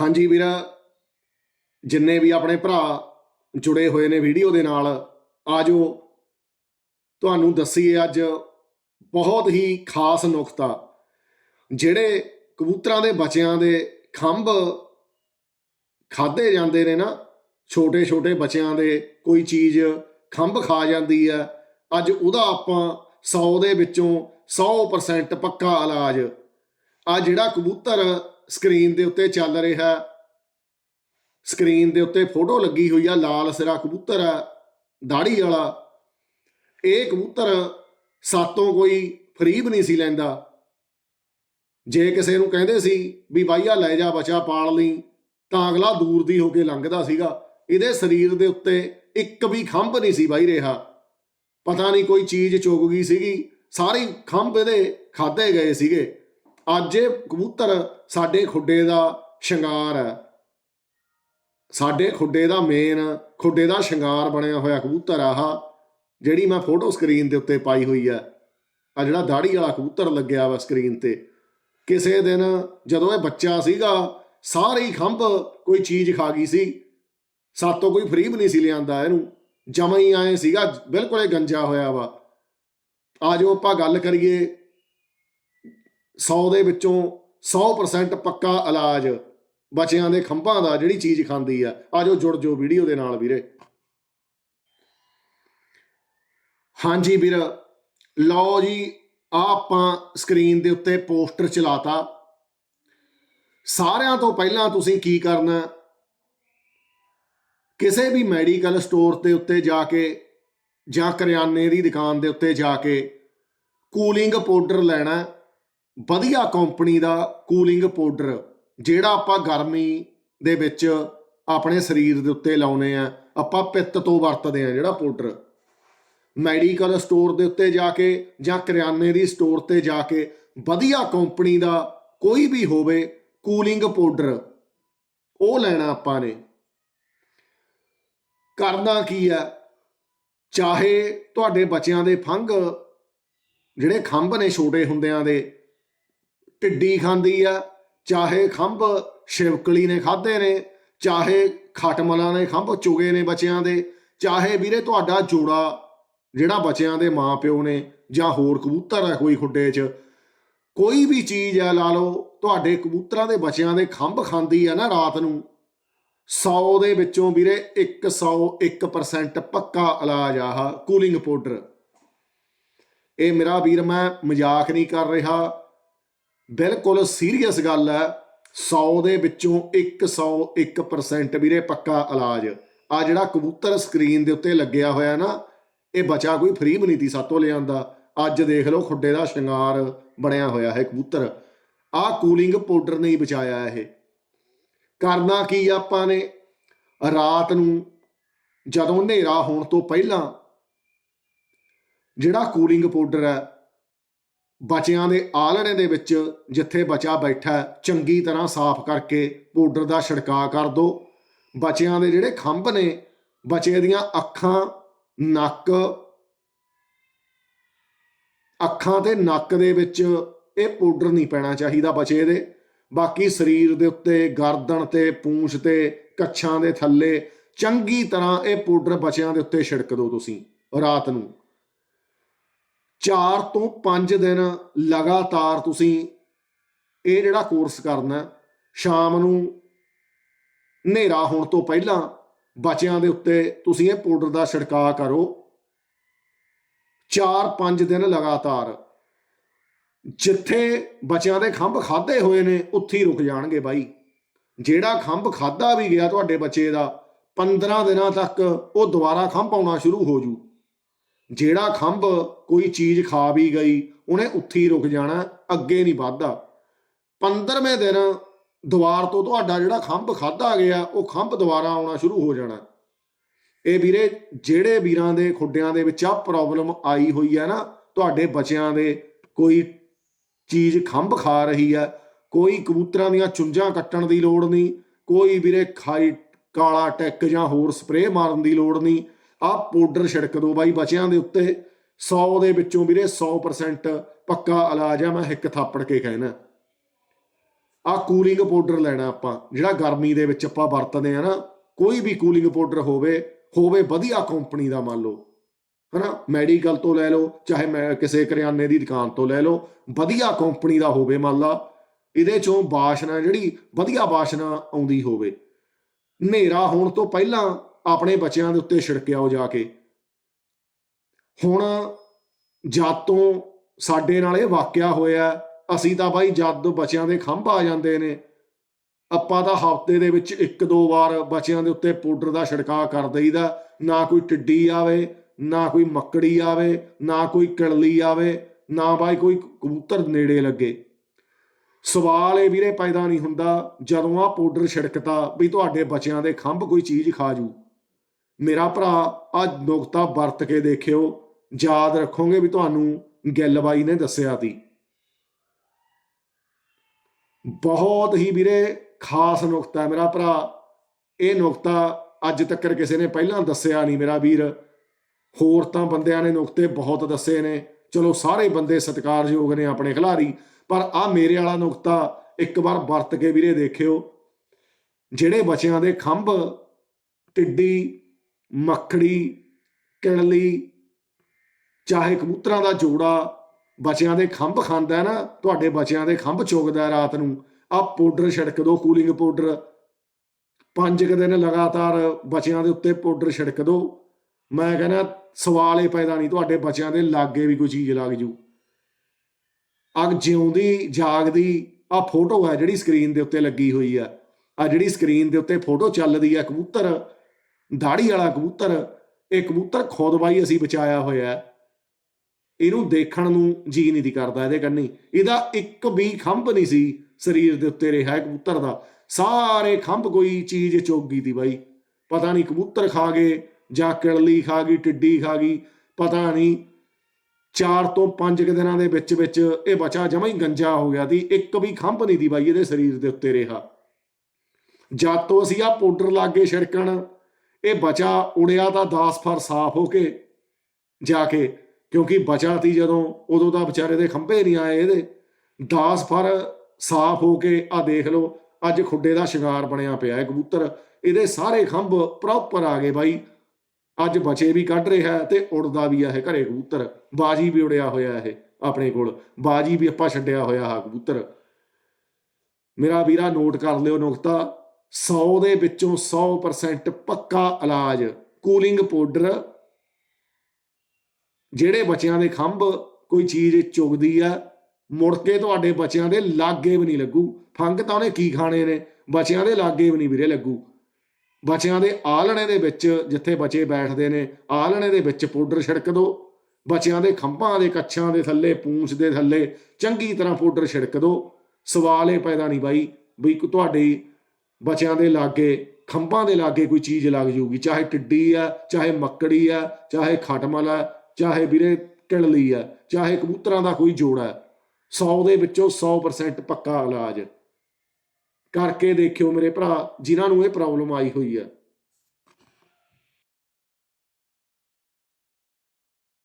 ਹਾਂਜੀ ਵੀਰਾ, ਜਿੰਨੇ ਵੀ ਆਪਣੇ ਭਰਾ ਜੁੜੇ ਹੋਏ ਨੇ ਵੀਡੀਓ ਦੇ ਨਾਲ, ਆਜੋ, ਤੁਹਾਨੂੰ ਦੱਸੀਏ ਅੱਜ ਬਹੁਤ ਹੀ ਖਾਸ ਨੁਕਤਾ, ਜਿਹੜੇ ਕਬੂਤਰਾਂ ਦੇ ਬੱਚਿਆਂ ਦੇ ਖੰਭ ਖਾਦੇ ਜਾਂਦੇ ਨੇ ਨਾ ਛੋਟੇ ਛੋਟੇ ਬੱਚਿਆਂ ਦੇ ਕੋਈ ਚੀਜ਼ ਖੰਭ ਖਾ ਜਾਂਦੀ ਹੈ, ਅੱਜ ਉਹਦਾ ਆਪਾਂ 100 ਦੇ ਵਿੱਚੋਂ 100% ਪੱਕਾ ਇਲਾਜ, ਆ ਜਿਹੜਾ ਕਬੂਤਰ ਸਕਰੀਨ ਦੇ ਉੱਤੇ ਚੱਲ ਰਿਹਾ। ਸਕਰੀਨ ਦੇ ਉੱਤੇ ਫੋਟੋ ਲੱਗੀ ਹੋਈ ਆ, ਲਾਲ ਸਿਰਾ ਕਬੂਤਰ ਆ ਦਾੜੀ ਵਾਲਾ। ਇਹ ਕਬੂਤਰ ਸਾਤੋਂ ਕੋਈ ਫਰੀਬ ਨਹੀਂ ਸੀ ਲੈਂਦਾ। ਜੇ ਕਿਸੇ ਨੂੰ ਕਹਿੰਦੇ ਸੀ ਵੀ ਬਾਈਆ ਲੈ ਜਾ ਬਚਾ ਪਾਲ ਲਈ, ਤਾਂ ਅਗਲਾ ਦੂਰ ਦੀ ਹੋ ਕੇ ਲੰਘਦਾ ਸੀਗਾ। ਇਹਦੇ ਸਰੀਰ ਦੇ ਉੱਤੇ ਇੱਕ ਵੀ ਖੰਭ ਨਹੀਂ ਸੀ ਬਾਈ ਰਿਹਾ। ਪਤਾ ਨਹੀਂ ਕੋਈ ਚੀਜ਼ ਚੁੱਕ ਗਈ ਸੀਗੀ। ਸਾਰੇ ਖੰਭ ਇਹਦੇ ਖਾਦੇ ਗਏ ਸੀਗੇ। ਅੱਜ ਇਹ ਕਬੂਤਰ ਸਾਡੇ ਖੁੱਡੇ ਦਾ ਸ਼ਿੰਗਾਰ ਹੈ। ਸਾਡੇ ਖੁੱਡੇ ਦਾ ਮੇਨ ਖੁੱਡੇ ਦਾ ਸ਼ਿੰਗਾਰ ਬਣਿਆ ਹੋਇਆ ਕਬੂਤਰ ਆਹ, ਜਿਹੜੀ ਮੈਂ ਫੋਟੋ ਸਕਰੀਨ ਦੇ ਉੱਤੇ ਪਾਈ ਹੋਈ ਹੈ। ਆ ਜਿਹੜਾ ਦਾੜੀ ਵਾਲਾ ਕਬੂਤਰ ਲੱਗਿਆ ਵਾ ਸਕਰੀਨ ਤੇ। ਕਿਸੇ ਦਿਨ ਜਦੋਂ ਇਹ ਬੱਚਾ ਸੀਗਾ, ਸਾਰੀ ਖੰਭ ਕੋਈ ਚੀਜ਼ ਖਾ ਗਈ ਸੀ। ਸਾਤੋਂ ਕੋਈ ਫਰੀ ਵੀ ਨਹੀਂ ਸੀ ਲਿਆਂਦਾ ਇਹਨੂੰ। ਜਮਾ ਹੀ ਆਏ ਸੀਗਾ, ਬਿਲਕੁਲ ਇਹ ਗੰਜਾ ਹੋਇਆ ਵਾ। ਆਜੋ ਆਪਾਂ ਗੱਲ ਕਰੀਏ 100 ਦੇ ਵਿੱਚੋਂ 100% ਪੱਕਾ ਇਲਾਜ ਬੱਚਿਆਂ ਦੇ ਖੰਭਾਂ ਦਾ ਜਿਹੜੀ ਚੀਜ਼ ਖਾਂਦੀ ਆ ਆਜੋ ਜੁੜ ਜੋ ਵੀਡੀਓ ਦੇ ਨਾਲ ਵੀਰੇ। ਹਾਂਜੀ ਵੀਰ, ਲਓ ਜੀ ਆ ਆਪਾਂ ਸਕਰੀਨ ਦੇ ਉੱਤੇ ਪੋਸਟਰ ਚਲਾਤਾ। ਸਾਰਿਆਂ ਤੋਂ ਪਹਿਲਾਂ ਤੁਸੀਂ ਕੀ ਕਰਨਾ? ਕਿਸੇ ਵੀ ਮੈਡੀਕਲ ਸਟੋਰ ਦੇ ਉੱਤੇ ਜਾ ਕੇ ਜਾਂ ਕਰਿਆਨੇ ਦੀ ਦੁਕਾਨ ਦੇ ਉੱਤੇ ਜਾ ਕੇ ਕੂਲਿੰਗ ਪਾਊਡਰ ਲੈਣਾ। ਵਧੀਆ ਕੰਪਨੀ ਦਾ ਕੂਲਿੰਗ ਪਾਊਡਰ ਜਿਹੜਾ ਆਪਾਂ ਗਰਮੀ ਦੇ ਵਿੱਚ ਆਪਣੇ ਸਰੀਰ ਦੇ ਉੱਤੇ ਲਾਉਨੇ ਆ, ਆਪਾਂ ਪਿੱਤ ਤੋਂ ਵਰਤਦੇ ਆ ਜਿਹੜਾ ਪਾਊਡਰ ਮੈਡੀਕਲ ਸਟੋਰ ਦੇ ਉੱਤੇ ਜਾ ਕੇ ਜਾਂ ਕਰਿਆਨੇ ਦੀ ਸਟੋਰ ਤੇ ਜਾ ਕੇ ਵਧੀਆ ਕੰਪਨੀ ਦਾ ਕੋਈ ਵੀ ਹੋਵੇ ਕੂਲਿੰਗ ਪਾਊਡਰ ਉਹ ਲੈਣਾ ਆਪਾਂ ਨੇ। ਕਰਨਾ ਕੀ ਹੈ ਚਾਹੇ ਤੁਹਾਡੇ ਬੱਚਿਆਂ ਦੇ ਫੰਗ, ਜਿਹੜੇ ਖੰਭ ਨੇ ਛੋਟੇ ਹੁੰਦਿਆਂ ਦੇ ਟਿੱਡੀ ਖਾਂਦੀ ਆ, ਚਾਹੇ ਖੰਭ ਸ਼ਿਵਕਲੀ ਨੇ ਖਾਦੇ ਨੇ, ਚਾਹੇ ਖਟਮਲਾਂ ਨੇ ਖੰਭ ਚੁਗੇ ਨੇ ਬੱਚਿਆਂ ਦੇ, ਚਾਹੇ ਵੀਰੇ ਤੁਹਾਡਾ ਜੋੜਾ ਜਿਹੜਾ ਬੱਚਿਆਂ ਦੇ ਮਾਪਿਓ ਨੇ ਜਾਂ ਹੋਰ ਕਬੂਤਰ ਹੈ ਕੋਈ ਖੁੱਡੇ 'ਚ, ਕੋਈ ਵੀ ਚੀਜ਼ ਹੈ ਲਾ ਲਓ, ਤੁਹਾਡੇ ਕਬੂਤਰਾਂ ਦੇ ਬੱਚਿਆਂ ਦੇ ਖੰਭ ਖਾਂਦੀ ਆ ਨਾ ਰਾਤ ਨੂੰ 100 ਦੇ ਵਿੱਚੋਂ ਵੀਰੇ 101% ਪੱਕਾ ਇਲਾਜ ਆਹ ਕੂਲਿੰਗ ਪਾਊਡਰ ਇਹ ਮੇਰਾ ਵੀਰ ਮੈਂ ਮਜ਼ਾਕ ਨਹੀਂ ਕਰ ਰਿਹਾ ਬਿਲਕੁਲ ਸੀਰੀਅਸ ਗੱਲ ਹੈ 100 ਦੇ ਵਿੱਚੋਂ 101% ਵੀਰੇ ਪੱਕਾ ਇਲਾਜ। ਆ ਜਿਹੜਾ ਕਬੂਤਰ ਸਕਰੀਨ ਦੇ ਉੱਤੇ ਲੱਗਿਆ ਹੋਇਆ ਨਾ, ਇਹ ਬਚਾ ਕੋਈ ਫਰੀ ਵੀ ਨਹੀਂ ਤੀ ਸਾਤੋਂ ਲਿਆਂਦਾ ਅੱਜ ਦੇਖ ਲਓ ਖੁੱਡੇ ਦਾ ਸ਼ਿੰਗਾਰ ਬਣਿਆ ਹੋਇਆ ਹੈ ਕਬੂਤਰ। ਆ ਕੂਲਿੰਗ ਪਾਊਡਰ ਨੇ ਹੀ ਬਚਾਇਆ ਇਹ। ਕਰਨਾ ਕੀ ਆਪਾਂ ਨੇ? ਰਾਤ ਨੂੰ ਜਦੋਂ ਹਨੇਰਾ ਹੋਣ ਤੋਂ ਪਹਿਲਾਂ ਜਿਹੜਾ ਕੂਲਿੰਗ ਪਾਊਡਰ ਹੈ ਬਚਿਆਂ ਦੇ ਆਲਣੇ ਦੇ ਵਿੱਚ ਜਿੱਥੇ ਬਚਾ ਬੈਠਾ ਚੰਗੀ ਤਰ੍ਹਾਂ ਸਾਫ਼ ਕਰਕੇ ਪਾਊਡਰ ਦਾ ਛਿੜਕਾਅ ਕਰ ਦਿਓ ਬਚਿਆਂ ਦੇ ਜਿਹੜੇ ਖੰਭ ਨੇ, ਬਚੇ ਦੀਆਂ ਅੱਖਾਂ, ਨੱਕ, ਅੱਖਾਂ ਤੇ ਨੱਕ ਦੇ ਵਿੱਚ ਇਹ ਪਾਊਡਰ ਨਹੀਂ ਪੈਣਾ ਚਾਹੀਦਾ ਬਚੇ ਦੇ। ਬਾਕੀ ਸਰੀਰ ਦੇ ਉੱਤੇ ਗਰਦਨ ਤੇ, ਪੂੰਛ ਤੇ, ਕੱਛਾਂ ਦੇ ਥੱਲੇ ਚੰਗੀ ਤਰ੍ਹਾਂ ਇਹ ਪਾਊਡਰ ਬਚਿਆਂ ਦੇ ਉੱਤੇ ਛਿੜਕ ਦਿਓ ਤੁਸੀਂ ਰਾਤ ਨੂੰ। 4 ਤੋਂ 5 ਦਿਨ ਲਗਾਤਾਰ ਤੁਸੀਂ ਇਹ ਜਿਹੜਾ ਕੋਰਸ ਕਰਨਾ ਸ਼ਾਮ ਨੂੰ ਹਨੇਰਾ ਹੋਣ ਤੋਂ ਪਹਿਲਾਂ ਬੱਚਿਆਂ ਦੇ ਉੱਤੇ ਤੁਸੀਂ ਇਹ ਪਾਊਡਰ ਦਾ ਛਿੜਕਾਅ ਕਰੋ। 4-5 ਦਿਨ ਲਗਾਤਾਰ। ਜਿੱਥੇ ਬੱਚਿਆਂ ਦੇ ਖੰਭ ਖਾਦੇ ਹੋਏ ਨੇ, ਉੱਥੇ ਹੀ ਰੁਕ ਜਾਣਗੇ ਬਾਈ। ਜਿਹੜਾ ਖੰਭ ਖਾਦਾ ਵੀ ਗਿਆ ਤੁਹਾਡੇ ਬੱਚੇ ਦਾ 15 ਦਿਨਾਂ ਤੱਕ ਉਹ ਦੁਬਾਰਾ ਖੰਭ ਆਉਣਾ ਸ਼ੁਰੂ ਹੋ ਜੂ। ਜਿਹੜਾ ਖੰਭ ਕੋਈ ਚੀਜ਼ ਖਾ ਵੀ ਗਈ, ਉਹਨੇ ਉੱਥੇ ਹੀ ਰੁਕ ਜਾਣਾ, ਅੱਗੇ ਨਹੀਂ ਵੱਧਦਾ। 15ਵੇਂ ਦਿਨ ਦੁਬਾਰ ਤੋਂ ਤੁਹਾਡਾ ਜਿਹੜਾ ਖੰਭ ਖਾਦਾ ਗਿਆ, ਉਹ ਖੰਭ ਦੁਬਾਰਾ ਆਉਣਾ ਸ਼ੁਰੂ ਹੋ ਜਾਣਾ। ਇਹ ਵੀਰੇ, ਜਿਹੜੇ ਵੀਰਾਂ ਦੇ ਖੁੱਡਿਆਂ ਦੇ ਵਿੱਚ ਆ ਪ੍ਰੋਬਲਮ ਆਈ ਹੋਈ ਹੈ ਨਾ, ਤੁਹਾਡੇ ਬੱਚਿਆਂ ਦੇ ਕੋਈ ਚੀਜ਼ ਖੰਭ ਖਾ ਰਹੀ ਹੈ, ਕੋਈ ਕਬੂਤਰਾਂ ਦੀਆਂ ਚੁੰਝਾਂ ਕੱਟਣ ਦੀ ਲੋੜ ਨਹੀਂ, ਕੋਈ ਵੀਰੇ ਖਾਈ, ਕਾਲਾ ਟੈਕ ਜਾਂ ਹੋਰ ਸਪਰੇਅ ਮਾਰਨ ਦੀ ਲੋੜ ਨਹੀਂ ਆਹ ਪਾਊਡਰ ਛਿੜਕ ਦਿਓ ਬਾਈ ਬੱਚਿਆਂ ਦੇ ਉੱਤੇ। 100 ਦੇ ਵਿੱਚੋਂ ਵੀਰੇ 100% ਪੱਕਾ ਇਲਾਜ ਆ, ਮੈਂ ਇੱਕ ਥਾਪੜ ਕੇ ਕਹਿਣਾ। ਆ ਕੂਲਿੰਗ ਪਾਊਡਰ ਲੈਣਾ ਆਪਾਂ, ਜਿਹੜਾ ਗਰਮੀ ਦੇ ਵਿੱਚ ਆਪਾਂ ਵਰਤਦੇ ਆ ਨਾ, ਕੋਈ ਵੀ ਕੂਲਿੰਗ ਪਾਊਡਰ ਹੋਵੇ ਹੋਵੇ ਵਧੀਆ ਕੰਪਨੀ ਦਾ ਮੰਨ ਲਓ। ਹਨਾ ਮੈਡੀਕਲ ਤੋਂ ਲੈ ਲਓ, ਚਾਹੇ ਮੈਂ ਕਿਸੇ ਕਰਿਆਨੇ ਦੀ ਦੁਕਾਨ ਤੋਂ ਲੈ ਲਓ, ਵਧੀਆ ਕੰਪਨੀ ਦਾ ਹੋਵੇ ਮੰਨ ਲਾ, ਇਹਦੇ ਚੋਂ ਬਾਸ਼ਨਾ ਜਿਹੜੀ ਵਧੀਆ ਬਾਸ਼ਨਾ ਆਉਂਦੀ ਹੋਵੇ। ਹਨੇਰਾ ਹੋਣ ਤੋਂ ਪਹਿਲਾਂ ਆਪਣੇ ਬੱਚਿਆਂ ਦੇ ਉੱਤੇ ਛਿੜਕਿਆਓ ਜਾ ਕੇ। ਹੁਣ ਜਦ ਤੋਂ ਸਾਡੇ ਨਾਲ ਇਹ ਵਾਕਿਆ ਹੋਇਆ, ਅਸੀਂ ਤਾਂ ਬਾਈ ਜਦ ਬੱਚਿਆਂ ਦੇ ਖੰਭ ਆ ਜਾਂਦੇ ਨੇ, ਆਪਾਂ ਤਾਂ ਹਫ਼ਤੇ ਦੇ ਵਿੱਚ ਇੱਕ ਦੋ ਵਾਰ ਬੱਚਿਆਂ ਦੇ ਉੱਤੇ ਪਾਊਡਰ ਦਾ ਛਿੜਕਾਅ ਕਰ ਦਈਦਾ, ਨਾ ਕੋਈ ਟਿੱਡੀ ਆਵੇ, ਨਾ ਕੋਈ ਮੱਕੜੀ ਆਵੇ, ਨਾ ਕੋਈ ਕਿੜਲੀ ਆਵੇ, ਨਾ ਬਾਈ ਕੋਈ ਕਬੂਤਰ ਨੇੜੇ ਲੱਗੇ। ਸਵਾਲ ਇਹ ਵੀਰੇ ਪੈਦਾ ਨਹੀਂ ਹੁੰਦਾ ਜਦੋਂ ਆ ਪਾਊਡਰ ਛਿੜਕਤਾ ਵੀ ਤੁਹਾਡੇ ਬੱਚਿਆਂ ਦੇ ਖੰਭ ਕੋਈ ਚੀਜ਼ ਖਾ ਜੂ। ਮੇਰਾ ਭਰਾ ਆ ਨੁਕਤਾ ਵਰਤ ਕੇ ਦੇਖਿਓ। ਯਾਦ ਰੱਖੋਗੇ ਵੀ ਤੁਹਾਨੂੰ ਗਿੱਲ ਬਾਈ ਨੇ ਦੱਸਿਆ ਸੀ। ਬਹੁਤ ਹੀ ਵੀਰੇ ਖਾਸ ਨੁਕਤਾ ਹੈ ਮੇਰਾ ਭਰਾ। ਇਹ ਨੁਕਤਾ ਅੱਜ ਤੱਕ ਕਿਸੇ ਨੇ ਪਹਿਲਾਂ ਦੱਸਿਆ ਨਹੀਂ ਮੇਰਾ ਵੀਰ। ਹੋਰ ਤਾਂ ਬੰਦਿਆਂ ਨੇ ਨੁਕਤੇ ਬਹੁਤ ਦੱਸੇ ਨੇ। ਚਲੋ ਸਾਰੇ ਬੰਦੇ ਸਤਿਕਾਰਯੋਗ ਨੇ ਆਪਣੇ ਖਿਲਾੜੀ, ਪਰ ਆ ਮੇਰੇ ਵਾਲਾ ਨੁਕਤਾ ਇੱਕ ਵਾਰ ਵਰਤ ਕੇ ਵੀਰੇ ਦੇਖਿਓ। ਜਿਹੜੇ ਬੱਚਿਆਂ ਦੇ ਖੰਭ, ਟਿੱਡੀ ਮੱਖੜੀ ਕਿਣਲੀ, ਚਾਹੇ ਕਬੂਤਰਾਂ ਦਾ ਜੋੜਾ ਬੱਚਿਆਂ ਦੇ ਖੰਭ ਖਾਂਦਾ ਨਾ, ਤੁਹਾਡੇ ਬੱਚਿਆਂ ਦੇ ਖੰਭ ਚੁਗਦਾ ਰਾਤ ਨੂੰ। ਆ ਪਾਊਡਰ ਛਿੜਕ ਦੋ, ਕੂਲਿੰਗ ਪਾਊਡਰ। ਪੰਜ ਕੁ ਦਿਨ ਲਗਾਤਾਰ ਬੱਚਿਆਂ ਦੇ ਉੱਤੇ ਪਾਊਡਰ ਛਿੜਕ ਦੋ। ਮੈਂ ਕਹਿੰਦਾ ਸਵਾਲ ਇਹ ਪੈਦਾ ਨਹੀਂ, ਤੁਹਾਡੇ ਬੱਚਿਆਂ ਦੇ ਲਾਗੇ ਵੀ ਕੋਈ ਚੀਜ਼ ਲੱਗ ਜੂ। ਅਗ ਜਿਉਂਦੀ, ਜਾਗਦੀ ਆ ਫੋਟੋ ਹੈ ਜਿਹੜੀ ਸਕਰੀਨ ਦੇ ਉੱਤੇ ਲੱਗੀ ਹੋਈ ਆ ਆ ਜਿਹੜੀ ਸਕਰੀਨ ਦੇ ਉੱਤੇ ਫੋਟੋ ਚੱਲਦੀ ਆ ਕਬੂਤਰ। ਦਾੜੀ ਵਾਲਾ ਕਬੂਤਰ, ਇਹ ਕਬੂਤਰ ਖੁਦ ਬਾਈ ਅਸੀਂ ਬਚਾਇਆ ਹੋਇਆ ਇਹਨੂੰ ਦੇਖਣ ਨੂੰ ਜੀ ਨਹੀਂ ਦੀ ਕਰਦਾ ਇਹਦੇ ਕੰਨੀ। ਇਹਦਾ ਇੱਕ ਵੀ ਖੰਭ ਨਹੀਂ ਸੀ ਸਰੀਰ ਦੇ ਉੱਤੇ ਰਿਹਾ ਕਬੂਤਰ ਦਾ। ਸਾਰੇ ਖੰਭ ਕੋਈ ਚੀਜ਼ ਚੋਗੀ ਦੀ ਬਾਈ। ਪਤਾ ਨਹੀਂ ਕਬੂਤਰ ਖਾ ਗਏ ਜਾਂ ਕਿੜਲੀ ਖਾ ਗਈ, ਟਿੱਡੀ ਖਾ ਗਈ, ਪਤਾ ਨਹੀਂ। ਚਾਰ ਤੋਂ ਪੰਜ ਕੁ ਦਿਨਾਂ ਦੇ ਵਿੱਚ ਵਿੱਚ ਇਹ ਬਚਾ ਜਮਾ ਹੀ ਗੰਜਾ ਹੋ ਗਿਆ ਦੀ ਇੱਕ ਵੀ ਖੰਭ ਨਹੀਂ ਦੀ ਬਾਈ ਇਹਦੇ ਸਰੀਰ ਦੇ ਉੱਤੇ ਰਿਹਾ। ਜਦ ਤੋਂ ਅਸੀਂ ਆ ਪਾਊਡਰ ਲਾਗੇ ਛਿੜਕਣ ਇਹ ਬਚਾ ਉੜਿਆ ਤਾਂ ਦਾਸ ਫਰ ਸਾਫ਼ ਹੋ ਕੇ ਜਾ ਕੇ, ਕਿਉਂਕਿ ਬਚਾ ਤੀ ਜਦੋਂ, ਉਦੋਂ ਤਾਂ ਵਿਚਾਰੇ ਦੇ ਖੰਭੇ ਨਹੀਂ ਆਏ ਇਹਦੇ। ਦਾਸ ਫਰ ਸਾਫ਼ ਹੋ ਕੇ ਆ ਦੇਖ ਲਓ, ਅੱਜ ਖੁੱਡੇ ਦਾ ਸ਼ਿੰਗਾਰ ਬਣਿਆ ਪਿਆ ਹੈ, ਕਬੂਤਰ। ਇਹਦੇ ਸਾਰੇ ਖੰਭ ਪ੍ਰੋਪਰ ਆ ਗਏ ਬਾਈ। ਅੱਜ ਬਚੇ ਵੀ ਕੱਢ ਰਿਹਾ ਤੇ ਉੜਦਾ ਵੀ ਆ ਇਹ ਘਰੇ ਕਬੂਤਰ। ਬਾਜੀ ਵੀ ਉੜਿਆ ਹੋਇਆ ਇਹ ਆਪਣੇ ਕੋਲ। ਬਾਜੀ ਵੀ ਆਪਾਂ ਛੱਡਿਆ ਹੋਇਆ ਆ ਕਬੂਤਰ। ਮੇਰਾ ਵੀਰਾ ਨੋਟ ਕਰ ਲਿਓ ਨੁਕਤਾ। 100 ਦੇ ਵਿੱਚੋਂ 100% ਪੱਕਾ ਇਲਾਜ ਕੂਲਿੰਗ ਪਾਊਡਰ ਜਿਹੜੇ ਬੱਚਿਆਂ ਦੇ ਖੰਭ ਕੋਈ ਚੀਜ਼ ਚੁਗਦੀ ਆ, ਮੁੜ ਕੇ ਤੁਹਾਡੇ ਬੱਚਿਆਂ ਦੇ ਲਾਗੇ ਵੀ ਨਹੀਂ ਲੱਗੂ। ਫੰਗ ਤਾਂ ਉਹਨੇ ਕੀ ਖਾਣੇ ਨੇ? ਬੱਚਿਆਂ ਦੇ ਲਾਗੇ ਵੀ ਨਹੀਂ ਵੀਰੇ ਲੱਗੂ। ਬੱਚਿਆਂ ਦੇ ਆਲਣੇ ਦੇ ਵਿੱਚ ਜਿੱਥੇ ਬੱਚੇ ਬੈਠਦੇ ਨੇ ਆਲਣੇ ਦੇ ਵਿੱਚ ਪਾਊਡਰ ਛਿੜਕ ਦਿਓ ਬੱਚਿਆਂ ਦੇ ਖੰਭਾਂ ਦੇ ਕੱਛਾਂ ਦੇ ਥੱਲੇ, ਪੂੰਛ ਦੇ ਥੱਲੇ ਚੰਗੀ ਤਰ੍ਹਾਂ ਪਾਊਡਰ ਛਿੜਕ ਦਿਓ ਸਵਾਲ ਇਹ ਪੈਦਾ ਨਹੀਂ ਬਾਈ ਵੀ ਕੋ ਤੁਹਾਡੀ ਬਚਿਆਂ ਦੇ ਲਾਗੇ, ਖੰਭਾਂ ਦੇ ਲਾਗੇ ਕੋਈ ਚੀਜ਼ ਲੱਗ ਜੂਗੀ ਚਾਹੇ ਟਿੱਡੀ ਆ, ਚਾਹੇ ਮੱਕੜੀ ਆ, ਚਾਹੇ ਖਟਮਲ ਆ, ਚਾਹੇ ਵੀਰੇ ਕਿਣਲੀ ਆ, ਚਾਹੇ ਕਬੂਤਰਾਂ ਦਾ ਕੋਈ ਜੋੜਾ 100 ਦੇ ਵਿੱਚੋਂ 100% ਪੱਕਾ ਇਲਾਜ। ਕਰਕੇ ਦੇਖਿਓ ਮੇਰੇ ਭਰਾ, ਜਿਨ੍ਹਾਂ ਨੂੰ ਇਹ ਪ੍ਰੋਬਲਮ ਆਈ ਹੋਈ ਆ।